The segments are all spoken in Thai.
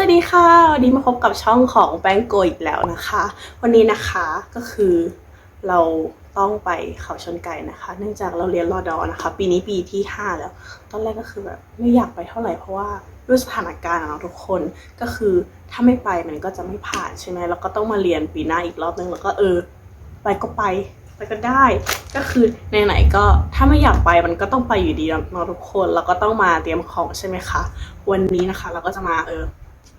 วัสดีค่ะ วันนี้มาพบกับช่องของแป้งโกอีกแล้วนะคะ วันนี้นะคะก็คือเราต้องไปเขาชนไก่นะคะ เนื่องจากเราเรียนรอดอนะคะ ปีนี้ปีที่ 5 แล้ว ตอนแรกก็คือแบบไม่อยากไปเท่าไหร่เพราะว่าด้วยสถานการณ์อะเนาทุกคนก็คือถ้าไม่ไปมันก็จะไม่ผ่านใช่ไหมแล้วก็ต้องมาเรียนปีหน้าอีกรอบนึงแล้วก็เออ ไปก็ไปไปก็ได้ ก็คือไหนๆก็ถ้าไม่อยากไปมันก็ต้องไปอยู่ดีเนาะทุกคนแล้วก็ต้องมาเตรียมของใช่ไหมคะวันนี้นะคะ เราก็จะมาเออ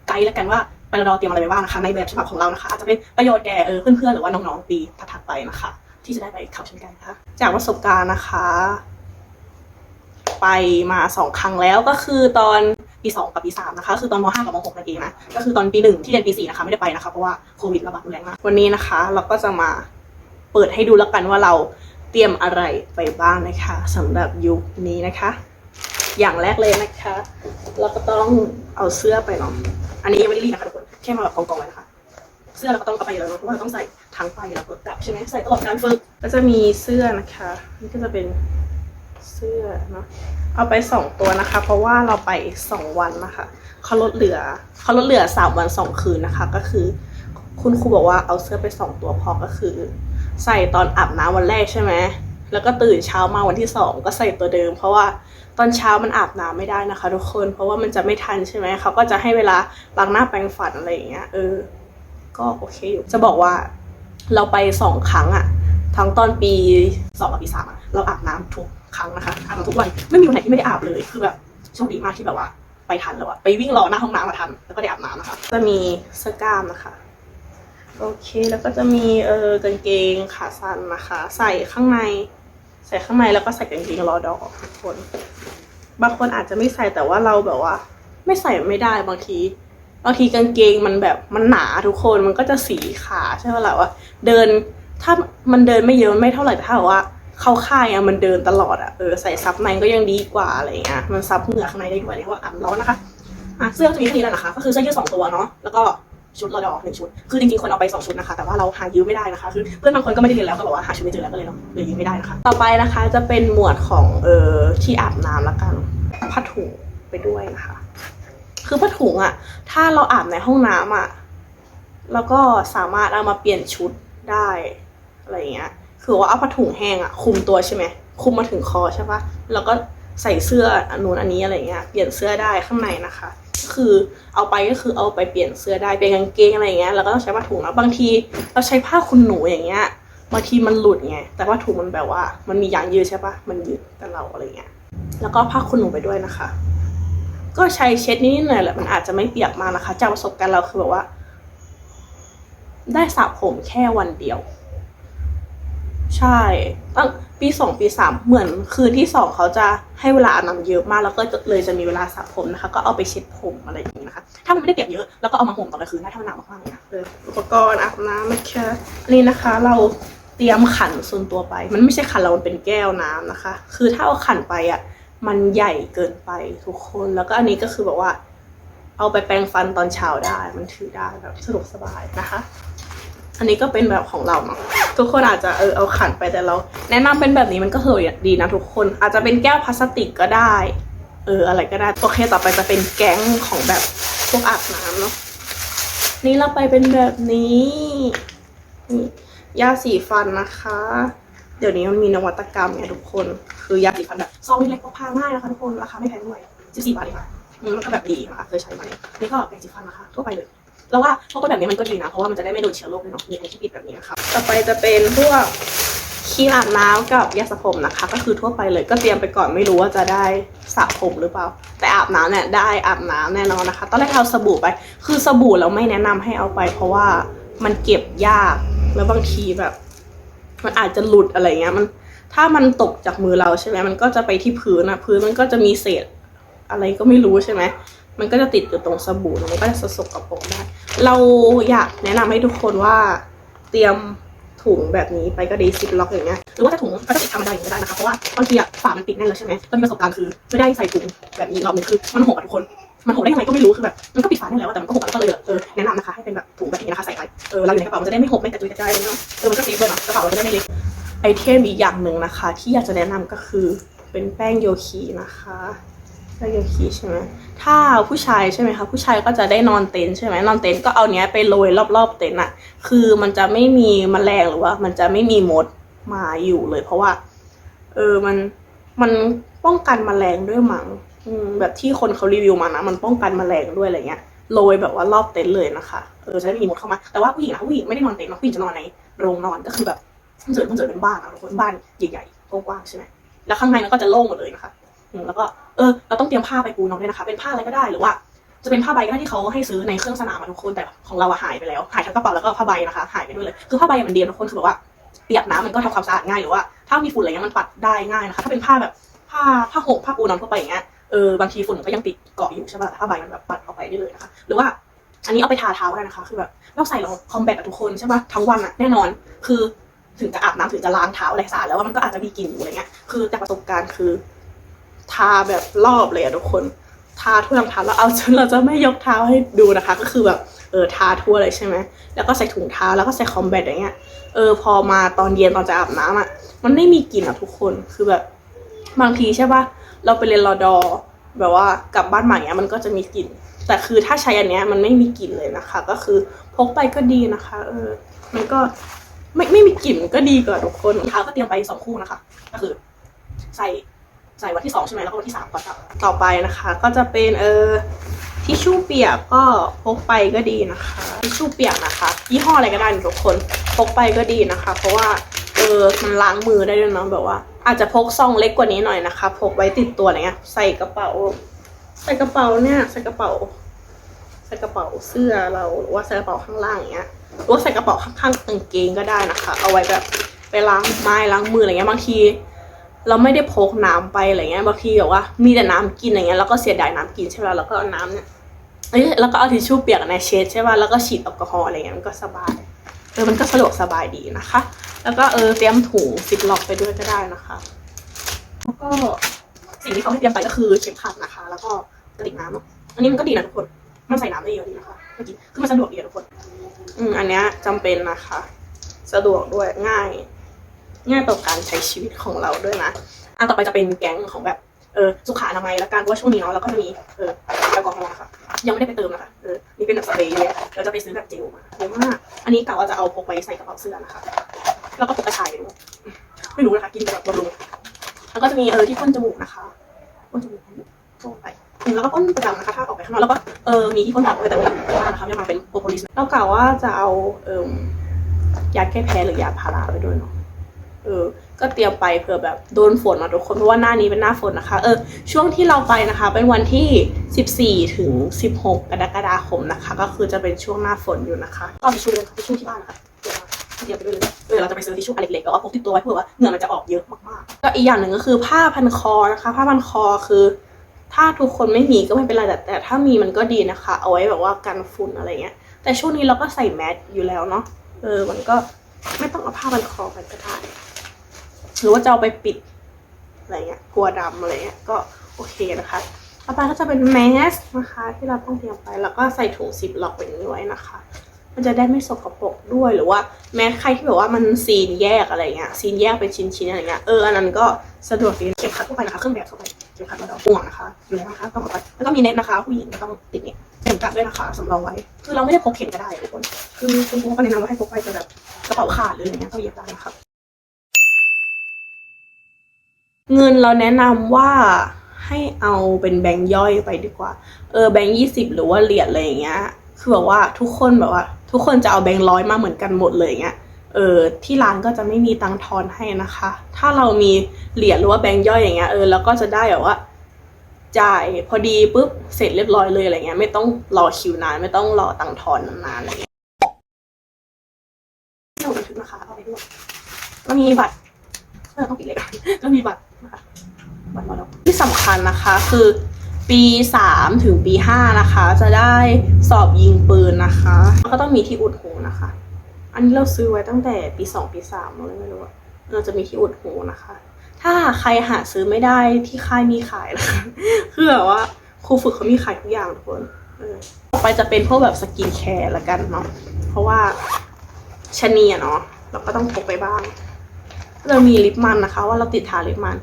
ไกด์แล้วกันว่าไปรอเตรียมอะไรไปบ้างนะคะในแบบฉบับของเรานะคะอาจจะเป็นประโยชน์แก่เออเพื่อนๆหรือว่าน้องๆปีถัดไปนะคะ ที่จะได้ไปเขาเช่นกันนะคะจากประสบการณ์นะคะ ไปมาสองครั้งแล้วก็คือตอนปีสองกับปีสามนะคะ คือตอนมห้ากับมหกนั่นเองนะก็คือตอนปีหนึ่งที่เรียนปีสี่นะคะไม่ได้ไปนะคะเพราะว่าโควิดระบาดรุนแรงมากวันนี้นะคะ เราก็จะมาเปิดให้ดูแล้วกันว่าเราเตรียมอะไรไปบ้างนะคะสำหรับยุคนี้นะคะ อย่างแรกเลยนะคะ เราก็ต้องเอาเสื้อไปเนาะอันนี้ยังไม่ได้รีดนะคะทุกคนแค่มาแบบกองๆไว้นะคะเสื้อเราก็ต้องเอาไปแล้วเนอะเพราะว่าเราต้องใส่ทั้งไปแล้วก็กลับใช่ไหมใส่ตลอดการฝึกก็จะมีเสื้อนะคะนี่ก็จะเป็นเสื้อเนาะเอาไปสองตัวนะคะ เพราะว่าเราไปสองวันนะคะเขาลดเหลือเขาลดเหลือสามวันสองคืนนะคะ ก็คือ คุณครูบอกว่าเอาเสื้อไปสองตัวพอก็คือ ใส่ตอนอาบน้ำวันแรกใช่ไหม แล้วก็ตื่นเช้ามาวันที่สองก็ใส่ตัวเดิม เพราะว่าตอนเช้ามันอาบน้ำไม่ได้นะคะ ทุกคน เพราะว่ามันจะไม่ทันใช่ไหมเขาก็จะให้เวลาล้างหน้าแปรงฟันอะไรอย่างเงี้ยเออ ก็โอเคอยู่จะบอกว่า เราไปสองครั้งอะทั้งตอนปีสองกับปีสามเราอาบน้ำทุกครั้งนะคะอาบน้ำทุกวันไม่มีวันไหนที่ไม่ได้อาบเลยคือแบบโชคดีมากที่แบบว่า ไปทันแล้วอะไปวิ่งรอหน้าห้องน้ำมาทันแล้วก็ได้อาบน้ำนะคะ จะมีเสื้อกล้ามนะคะโอเคแล้วก็จะมีเออกางเกงขาสั้นนะคะ ใส่ข้างใน ใส่ข้างในแล้วก็ใส่กางเกงรอดอกทุกคน บางคนอาจจะไม่ใส่แต่ว่าเราแบบว่า ไม่ใส่ไม่ได้บางทีบางทีกางเกงมันแบบมันหนาทุกคนมันก็จะสีขาใช่ไหมล่ะว่าเดินถ้ามันเดินไม่เยอะมันไม่เท่าไหร่แต่ถ้าแบบว่าเข้าค่ายอะมันเดินตลอดอะเออใส่ซับในก็ยังดีกว่าอะไรเงี้ยมันซับเหงื่อข้างในได้ด้วยเรียกว่าอ่ำร้อนนะคะอะเสื้อจะมีแค่นี้แหละนะคะ ก็คือเสื้อยืดสองตัวเนาะแล้วก็ ชุดรอดอหนึ่งชุด คือจริงๆ คนเอาไปสองชุดนะคะ แต่ว่าเราหายืมไม่ได้นะคะ คือเพื่อนบางคนก็ไม่ได้เรียนแล้วก็บอกว่าหาชุดไม่เจอแล้วก็เลยเนาะเลยยืมไม่ได้นะคะ ต่อไปนะคะจะเป็นหมวดของเออที่อาบน้ำละกันผ้าถุงไปด้วยนะคะ คือผ้าถุงอะถ้าเราอาบในห้องน้ำอะแล้วก็สามารถเอามาเปลี่ยนชุดได้อะไรอย่างเงี้ย คือว่าเอาผ้าถุงแห้งอะคุมตัวใช่ไหมคุมมาถึงคอใช่ปะแล้วก็ใส่เสื้ออันนู้นอันนี้อะไรเงี้ย เปลี่ยนเสื้อได้ข้างในนะคะ คือเอาไปก็คือเอาไปเปลี่ยนเสื้อได้เป็นกางเกงอะไรเงี้ยแล้วก็ต้องใช้ผ้าถุงแล้วบางที เราใช้ผ้าคุณหนูอย่างเงี้ยบางทีมันหลุดไงแต่ว่าถุงมันแบบว่า มันมียางยืดใช่ปะมันยืดแต่เราอะไรเงี้ยแล้วก็ผ้าคุณหนูไปด้วยนะคะ ก็ใช้เช็ดนิดหน่อยแหละมันอาจจะไม่เปียกมากนะคะ จากประสบการณ์เราคือแบบว่า ได้สระผมแค่วันเดียว ใช่ตั้งปีสองปีสามเหมือนคืนที่สองเขาจะให้เวลาอาบน้ำเยอะมากแล้วก็เลยจะมีเวลาสระผมนะคะ ก็เอาไปเช็ดผมอะไรอย่างนี้นะคะ ถ้ามันไม่ได้เปียกเยอะแล้วก็เอามาห่มตอนกลางคืนได้ถ้ามันหนาวมากๆเลยนะอุปกรณ์อาบน้ำนะคะอันนี้นะคะ เราเตรียมขันส่วนตัวไป มันไม่ใช่ขันเรามันเป็นแก้วน้ำนะคะ คือถ้าเอาขันไปอะมันใหญ่เกินไปทุกคนแล้วก็อันนี้ก็คือแบบว่า เอาไปแปรงฟันตอนเช้าได้ มันถือได้แบบสะดวกสบายนะคะ อันนี้ก็เป็นแบบของเราเนาะทุกคนอาจจะเออเอาขันไปแต่เรา แนะนำเป็นแบบนี้มันก็เฮยดีนะทุกคนอาจจะเป็นแก้วพลาสติกก็ได้ เอออะไรก็ได้โอเคต่อไปจะเป็นแก๊งของแบบพวกอาบน้ำเนาะนี่เราไปเป็นแบบนี้นี่ยาสีฟันนะคะ เดี๋ยวนี้มันมีนวัตกรรมไงทุกคน คือยาสีฟันแบบซองเล็กๆพกพาง่ายนะคะทุกคนราคาไม่แพงด้วย14บาทเองค่ะมันก็แบบดีนะคะเคยใช้มาเนี่ยนี่ก็แปรงสีฟันนะคะทั่วไปเลย แล้วว่าพวกแบบนี้มันก็ดีนะเพราะว่ามันจะได้ไม่โดนเชื้อโรคเนาะมีไอที่ปิดแบบนี้นะคะต่อไปจะเป็นพวกครีมอาบน้ำกับยาสระผมนะคะ ก็คือทั่วไปเลยก็เตรียมไปก่อนไม่รู้ว่าจะได้สระผมหรือเปล่า แต่อาบน้ำเนี่ยได้อาบน้ำแน่นอนนะคะ ตอนแรกเอาสบู่ไป คือสบู่เราไม่แนะนำให้เอาไป เพราะว่ามันเก็บยากแล้วบางทีแบบ มันอาจจะหลุดอะไรเงี้ยมันถ้ามันตกจากมือเราใช่ไหมมันก็จะไปที่พื้นนะพื้นมันก็จะมีเศษอะไรก็ไม่รู้ใช่ไหม มันก็จะติดอยู่ตรงสบู่มันก็จะสกปรกได้ เราอยากแนะนำให้ทุกคนว่าเตรียมถุงแบบนี้ไปก็ดีซิปล็อกอย่างเงี้ยหรือว่าจะถุงพลาสติกธรรมดาอย่างนี้ก็ได้นะคะเพราะว่าบางทีอะฝามันปิดแน่นแล้วใช่ไหมตอนมีประสบการณ์คือไม่ได้ใส่ถุงแบบนี้รอบนึงคือมันหกอะทุกคน มันหกได้ยังไงก็ไม่รู้คือแบบมันก็ปิดฝาได้แล้วแต่มันก็หกอะก็เลยเออแนะนำนะคะให้เป็นแบบถุงแบบนี้นะคะใส่ไปเออเราอยู่ในกระเป๋ามันจะได้ไม่หกไม่กระจุยกระจายเลยเนาะเออมันก็เซฟด้วยเนะกระเป๋าเราจะได้ไม่เล็กไอเทมอีกอย่างหนึ่งนะคะ ที่อยากจะแนะนำก็คือเป็นแป้งโยคีนะคะ สื้อโยคีใช่ไหมถ้าผู้ชายใช่ไหมคะผู้ชายก็จะได้นอนเต็นท์ใช่ไหมนอนเต็นท์ก็เอาเนี้ยไปโรยรอบๆเต็นท์อะคือมันจะไม่มีแมลงหรือว่า มันจะไม่มีมดมาอยู่เลย เพราะว่า เออมันมันป้องกันแมลงด้วยมั้งแบบที่คนเขารีวิวมานะมันป้องกันแมลงด้วยอะไรเงี้ยโรยแบบว่ารอบเต็นท์เลยนะคะเออจะไม่มีมดเข้ามาแต่ว่าผู้หญิงนะผู้หญิงไม่ได้นอนเต็นท์นะผู้หญิงจะนอนในโรงนอนก็คือแบบมันจะมันจะเป็นบ้านอะคนบ้านใหญ่ๆกว้างๆใช่ไหมแล้วข้างในมันก็จะโล่งหมดเลยนะคะ แล้วก็เออเราต้องเตรียมผ้าไปปูน้อนด้วยนะคะ เป็นผ้าอะไรก็ได้หรือว่า จะเป็นผ้าใบก็ได้ที่เขาให้ซื้อในเครื่องสนามทุกคนแต่ของเราอะหายไปแล้วหายทั้งกระเป๋าแล้วก็ผ้าใบนะคะหายไปด้วยเลยคือผ้าใบมันเดีนะทุกคนคือแบบว่าเปียกน้ำมันก็ทำความสะอาดง่ายหรือว่าถ้ามีฝุ่นอะไรเงี้ยมันปัดได้ง่ายนะคะถ้าเป็นผ้าแบบผ้าผ้าห่มผ้าปูนอนทั่วไปอย่างเงี้ยเออบางทีฝุ่นมันก็ยังติดเกาะอยู่ใช่ป่ะผ้าใบมันแบบปัดออกไปได้เลยนะคะหรือว่าอันนี้เอาไปทาเท้าได้นะคะ คือแบบเราใส่เราคอมแบททุกคนใช่ป่ะทั้งวันอะแน่นอน คือถึงจะอาบน้ำถึงจะล้างเท้าอะไรสะอาดแล้วมันก็อาจจะมีกลิ่นอยู่อะไรเงี้ยคือจากประสบการณ์คือ ทาแบบรอบเลยอะทุกคน ทาทั่วรองเท้าแล้วเอาจนเราจะไม่ยกเท้าให้ดูนะคะ ก็คือแบบเออทาทั่วเลยใช่ไหมแล้วก็ใส่ถุงเท้าแล้วก็ใส่คอมแบทอย่างเงี้ยเออพอมาตอนเย็นตอนจะอาบน้ำอะมันไม่มีกลิ่นอะทุกคนคือแบบบางทีใช่ปะเราไปเรียนรอดอแบบว่ากลับบ้านใหม่อะมันก็จะมีกลิ่น แต่คือถ้าใช้อันเนี้ยมันไม่มีกลิ่นเลยนะคะ ก็คือพกไปก็ดีนะคะ เออ มันก็ไม่ไม่มีกลิ่นก็ดีกว่าทุกคนรองเท้าก็เตรียมไปสองคู่นะคะ ก็คือ ใส่ ใส่วันที่สองใช่ไหมแล้วก็วันที่สามก่อนกลับต่อไปนะคะ ก็จะเป็นเออทิชชู่เปียกก็พกไปก็ดีนะคะทิชชู่เปียกนะคะยี่ห้ออะไรก็ได้ทุกคนพกไปก็ดีนะคะ เพราะว่าเออมันล้างมือได้ด้วยเนาะแบบว่า อาจจะพกซองเล็กกว่านี้หน่อยนะคะ พกไว้ติดตัวอะไรเงี้ยใส่กระเป๋า ใส่กระเป๋าเนี่ยใส่กระเป๋าใส่กระเป๋าเสื้อเราหรือว่าใส่กระเป๋าข้างล่างอย่างเงี้ยหรือว่าใส่กระเป๋าข้างๆกางเกงก็ได้นะคะ เอาไว้แบบไปล้างไม้ล้างมืออะไรเงี้ยบางที เราไม่ได้พกน้ำไปอะไรเงี้ยบางทีแบบว่ามีแต่น้ำกินอะไรเงี้ยแล้วก็เสียดายน้ำกินใช่ไหมแล้วก็เอาน้ำเนี่ยเอ้ยแล้วก็เอาทิชชู่เปียกในเช็ดใช่ป่ะแล้วก็ฉีดแอลกอฮอล์อะไรเงี้ยมันก็สบายเออมันก็สะดวกสบายดีนะคะ แล้วก็เออเตรียมถุงซิปล็อกไปด้วยก็ได้นะคะแล้วก็สิ่งที่เขาให้เตรียมไปก็คือเข็มขัดนะคะ แล้วก็กระติกน้ำอันนี้มันก็ดีนะทุกคนมันใส่น้ำได้เยอะดีนะคะเมื่อกี้คือมันสะดวกดีทุกคน อืมอันเนี้ยจำเป็นนะคะ สะดวกด้วยง่าย ง่ายต่อการใช้ชีวิตของเราด้วยนะอันต่อไปจะเป็นแก๊งของแบบเออสุขอนามัยแล้วกันเพราะว่าช่วงนี้เนาะเราก็จะมีเออแอลกอฮอล์นะคะยังไม่ได้ไปเติมนะคะเออนี่เป็นแบบสเปรย์เลยเราจะไปซื้อแบบเจลมาเยอะมากอันนี้กะว่าจะเอาพกไว้ใส่กระเป๋าเสื้อนะคะแล้วก็พกกระชายไปด้วยไม่รู้นะคะกินแบบบำรุงแล้วก็จะมีเออที่พ่นจมูกนะคะพ่นจมูกพ่นไปแล้วก็พ่นประจำนะคะถ้าออกไปข้างนอกแล้วก็เออมีที่พ่นปากด้วยแต่ไม่ได้านะคะไม่มาเป็นโปรโพลิสเรากะว่าจะเอาเอ่อยาแก้แพ้หรือยาพาราไปด้วยเนาะ เออ ก็เตรียมไปเผื่อแบบโดนฝนมาทุกคนเพราะว่าหน้านี้เป็นหน้าฝนนะคะ เออ ช่วงที่เราไปนะคะ เป็นวันที่ 14 ถึง 16 กรกฎาคมนะคะ ก็คือจะเป็นช่วงหน้าฝนอยู่นะคะเอาทิชชู่เลยค่ะทิชชู่ที่บ้านนะคะเดี๋ยวมาเตรียมไปด้วยเลยเออเราจะไปซื้อทิชชู่อันเล็กๆแล้วก็พกติดตัวไว้เผื่อว่าเหงื่อมันจะออกเยอะมากๆ ก็อีกอย่างหนึ่งก็คือผ้าพันคอนะคะ ผ้าพันคอคือ ถ้าทุกคนไม่มีก็ไม่เป็นไรแต่แต่ถ้ามีมันก็ดีนะคะ เอาไว้แบบว่ากันฝุ่นอะไรเงี้ย แต่ช่วงนี้เราก็ใส่แมสอยู่แล้วเนาะ เออ มันก็ไม่ต้องเอาผ้าพันคอไปก็ได้ หรือว่าจะเอาไปปิดอะไรเงี้ยกลัวดำอะไรเงี้ยก็โอเคนะคะต่อไปก็จะเป็นแมสนะคะ ที่เราต้องเตรียมไปแล้วก็ใส่ถุงซิปล็อกไว้นี้ไว้นะคะ มันจะได้ไม่สกปรกด้วยหรือว่าแม้ใครที่แบบว่ามันซีนแยกอะไรเงี้ยซีนแยกเป็นชิ้นๆอะไรเงี้ยเอออันนั้นก็สะดวกดีเข็มขัดทั่วไปนะคะเครื่องแบบทั่วไปเข็มขัดเราห่วงนะคะอยู่นะคะต้องเอาไปแล้วก็มีเน็ตนะคะผู้หญิงต้องติดเน็ตเข็มกัดด้วยนะคะสำรองไว้ คือเราไม่ได้พกเข็มก็ได้ทุกคนคือคุณครูก็แนะนำว่าให้พกไปแต่แบบกระเป๋าขาดหรืออะไรเงี้ยก็เย็บได้นะคะ เงินเราแนะนำว่าให้เอาเป็นแบงค์ย่อยไปดีกว่า เออแบงค์ยี่สิบหรือว่าเหรียญอะไรอย่างเงี้ย คือแบบว่าทุกคนแบบว่า ทุกคนจะเอาแบงค์ร้อยมาเหมือนกันหมดเลยอย่างเงี้ย เออที่ร้านก็จะไม่มีตังค์ทอนให้นะคะ ถ้าเรามีเหรียญหรือว่าแบงค์ย่อยอย่างเงี้ย เออแล้วก็จะได้แบบว่า จ่ายพอดีปุ๊บเสร็จเรียบร้อยเลยอะไรเงี้ย ไม่ต้องรอคิวนานไม่ต้องรอตังค์ทอนนานๆอะไรเงี้ยเราบันทึกนะคะเอาไปด้วยก็มีบัตรเออต้องปิดเลยก็มีบัตร นะคะบัตรมาแล้วที่สำคัญนะคะคือปีสามถึงปีห้านะคะ จะได้สอบยิงปืนนะคะแล้วก็ต้องมีที่อุดหูนะคะ อันนี้เราซื้อไว้ตั้งแต่ปีสองปีสามเลยไม่รู้อะเราจะมีที่อุดหูนะคะ ถ้าใครหาซื้อไม่ได้ที่ค่ายมีขายนะคะคือแบบว่าครูฝึกเขามีขายทุกอย่างทุกคนต่อไปจะเป็นพวกแบบสกินแคร์ละกันเนาะเพราะว่าชะนีอะเนาะเราก็ต้องพกไปบ้าง เรามีลิปมันนะคะ ว่าเราติดทาลิปมัน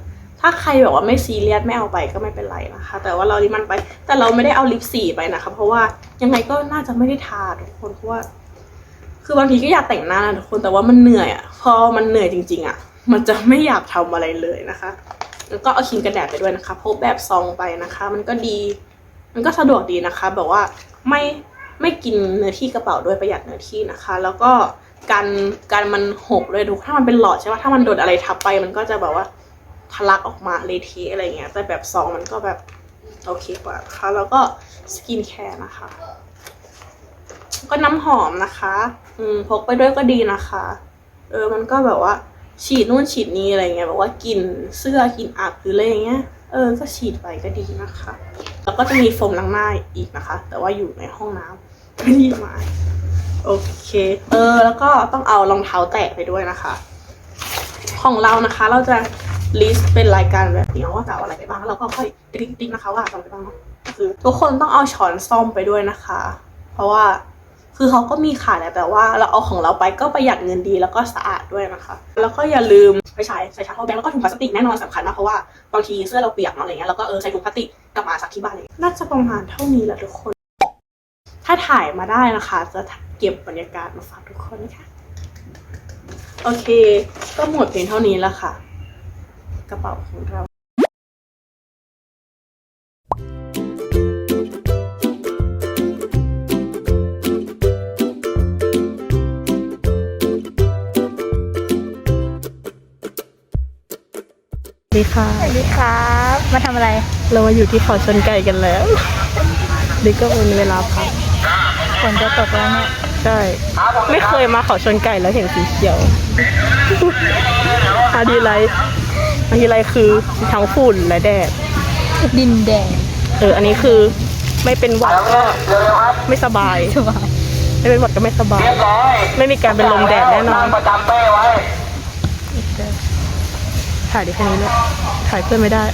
ถ้าใครแบบว่าไม่ซีเรียสไม่เอาไปก็ไม่เป็นไรนะคะ แต่ว่าเราลิมันไป แต่เราไม่ได้เอาลิปสีไปนะคะ เพราะว่ายังไงก็น่าจะไม่ได้ทาทุกคนเพราะว่า คือบางทีก็อยากแต่งหน้านะทุกคนแต่ว่ามันเหนื่อยอะพอมันเหนื่อยจริง ๆอะมันจะไม่อยากทำอะไรเลยนะคะ แล้วก็เอาครีมกันแดดไปด้วยนะคะพกแบบซองไปนะคะ มันก็ดี มันก็สะดวกดีนะคะ แบบว่าไม่ไม่กินเนื้อที่กระเป๋าด้วยประหยัดเนื้อที่นะคะ แล้วก็การการมันหกเลยดูถ้ามันเป็นหลอดใช่ปะถ้ามันโดนอะไรทับไปมันก็จะแบบว่า ทะลักออกมาเละเทะอะไรเงี้ยแต่แบบซองมันก็แบบโอเคกว่านะคะแล้วก็สกินแคร์นะคะ ก็น้ำหอมนะคะ อืมพกไปด้วยก็ดีนะคะ เออมันก็แบบว่า ฉีดนู่นฉีดนี่อะไรเงี้ยแบบว่ากลินเสื้อกลินอับหรืออะไรเงี้ยเออ ก็ฉีดไปก็ดีนะคะ แล้วก็จะมีโฟมล้างหน้าอีกนะคะ แต่ว่าอยู่ในห้องน้ำไม่ได้มาโอเค เออ แล้วก็ต้องเอารองเท้าแตะไปด้วยนะคะ ของเรานะคะ เราจะ list เป็นรายการแบบนี้ว่าจะเอาอะไรไปบ้างแล้วเราก็ค่อยติ๊กติ๊กนะคะว่าจะเอาอะไรไปบ้างก็คือทุกคนต้องเอาช้อนซ่อมไปด้วยนะคะ เพราะว่าคือเขาก็มีขายแหละแต่ว่าเราเอาของเราไปก็ประหยัดเงินดีแล้วก็สะอาดด้วยนะคะ แล้วก็อย่าลืมไปใช้ใส่ชาร์จแบงแล้วก็ถุงพลาสติกแน่นอนสำคัญมากเพราะว่าบางทีเสื้อเราเปียกเนอะอะไรเงี้ยแล้วก็เออใส่ถุงพลาสติกกลับมาซักที่บ้านเลยน่าจะประมาณเท่านี้แหละทุกคน ถ้าถ่ายมาได้นะคะ จะเก็บบรรยากาศมาฝากทุกคนนะคะโอเค ก็หมดเพียงเท่านี้แล้วค่ะ ระเป๋าของเราดีค่ะสวัสดีครับ มาทำอะไร เรามาอยู่ที่เขาชนไก่กันแล้วนี่ก็เป็นเวลาพักฝนจะตกแล้วเนี่ย ใช่ ไม่เคยมาเขาชนไก่แล้วเห็นสีเขียวอาดีไลท์ อาดีไลท์คือทั้งฝุ่นและแดด ดินแดงเออ อันนี้คือไม่เป็นหวัดก็ไม่สบาย สบายไม่เป็นหวัดก็ไม่สบาย ไม่มีการเป็นลมแดดแน่นอนประจำเป้ไว้ถ่ายได้แค่นี้เลยถ่ายเพื่อนไม่ได้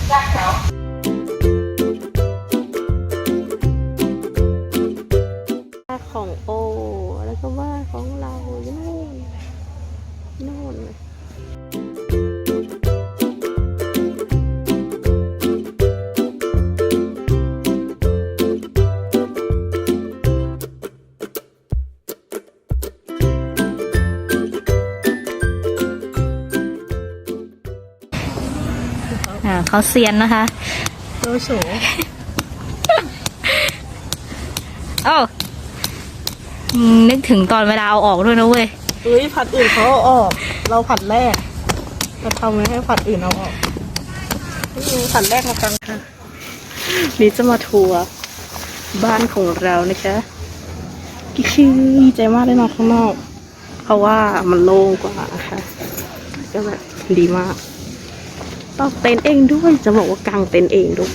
เขาเซียนนะคะโลโฉเอ้าอืมนึกถึงตอนเวลาเอาออกด้วยนะเว้ยเอ้ยผัดอื่นเขาเอาออก เราผัดแรกเราทำไว้ให้ผัดอื่นเอาออกนี่ผัดแรกมากันค่ะนี่จะมาทัวร์บ้านของเรานะคะกิ๊กคือดีใจมากได้นอนข้างนอก เพราะว่ามันโล่งกว่าค่ะก็แบบดีมาก ตอกเต็นท์เองด้วยจะบอกว่ากางเต็นท์เองด้วย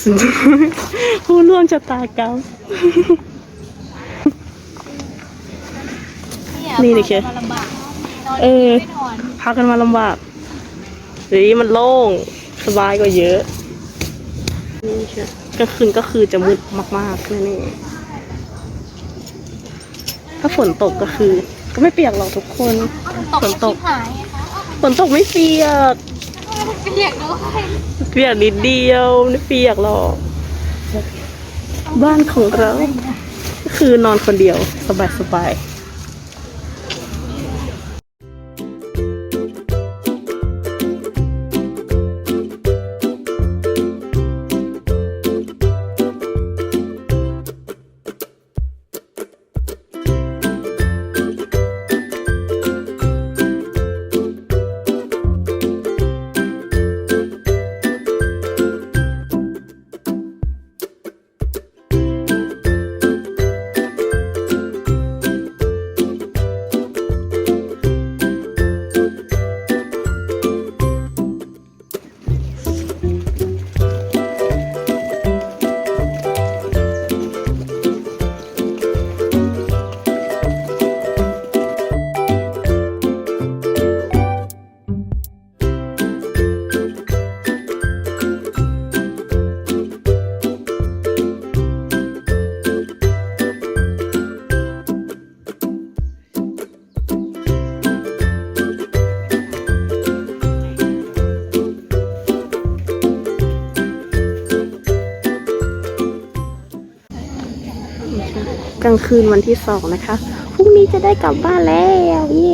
ซึ่งผู้ร่วมชะตากรรมนี่ดิเคเออพากันมาลำบากหรือมันโล่งสบายกว่าเยอะนี่ค่ะกลางคืนก็คือจะมืดมากๆนั่นเองถ้าฝนตกก็คือ ก็ไม่เปียกหรอกทุกคน ฝนตกหายฝนตกไม่เปียก เปียกด้วยเปียกนิดเดียวไม่เปียกหรอกบ้านของเรา คือนอนคนเดียวสบายสบายางคืนวันที่สองนะคะ พรุ่งนี้จะได้กลับบ้านแล้วเย้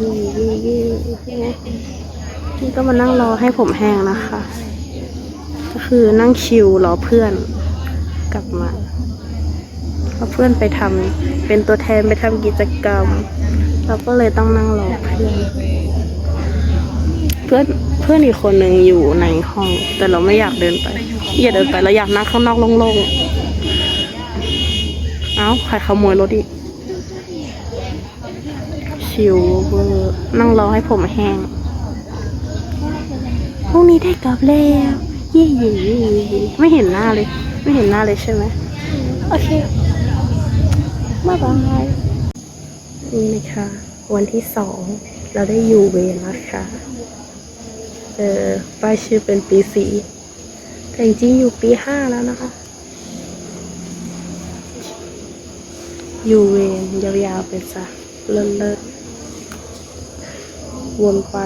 เย้เย้เย้ยังไงพี่ก็มานั่งรอให้ผมแห้งนะคะ ก็คือนั่งชิลรอเพื่อนกลับมาเพราะเพื่อนไปทำเป็นตัวแทนไปทำกิจกรรม เราก็เลยต้องนั่งรอเพื่อนเพื่อนเพื่อนอีกคนหนึ่งอยู่ในห้อง แต่เราไม่อยากเดินไป อย่าเดินไปเราอยากนั่งข้างนอกโล่งๆ เอ้าใครขโมยรถอีก ชิวเวอร์นั่งรอให้ผมแห้ง พรุ่งนี้ได้กลับแล้ว เย่เย่เย่เย่ไม่เห็นหน้าเลย ไม่เห็นหน้าเลยใช่ไหม โอเคบ๊ายบายนี่นะคะ วันที่สองเราได้อยู่เวรแล้วค่ะ เออป้ายชื่อเป็นปีสี แต่จริงอยู่ปีห้าแล้วนะคะ อยู่เวรยาวๆไปจ้ะเลิศๆวนไป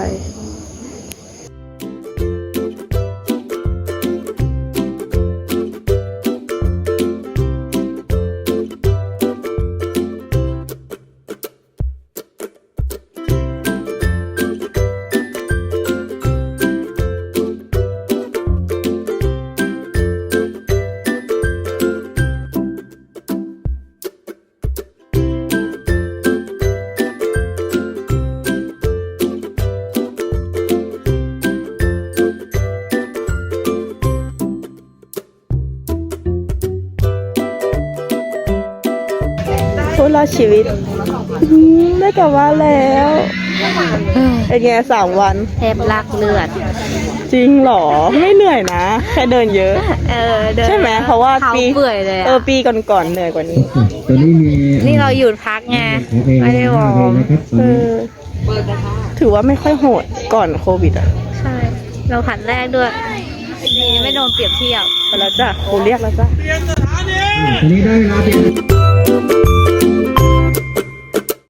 พูดรอดชีวิตอืมได้กลับบ้านแล้วเป็นไงสามวันแทบลากเลือด จริงเหรอ ไม่เหนื่อยนะ แค่เดินเยอะ เออเดินใช่ไหมเพราะว่าเท้าปีเปื่อยเลยเออะอปีก่อนๆเหนื่อยกว่านี้ตอนนี้มีนี่เราหยุดพักไง ไม่ได้วอร์มนะครับตอนเอนี้อถือว่าไม่ค่อยโหดก่อนโควิดอะใช่ เราขันแรกด้วยดีไม่โดนเปรียบเทียบ ไปแล้วจ้ะครูเรียกแล้วจ้ะ ตอนนี้ได้เวลาเป็น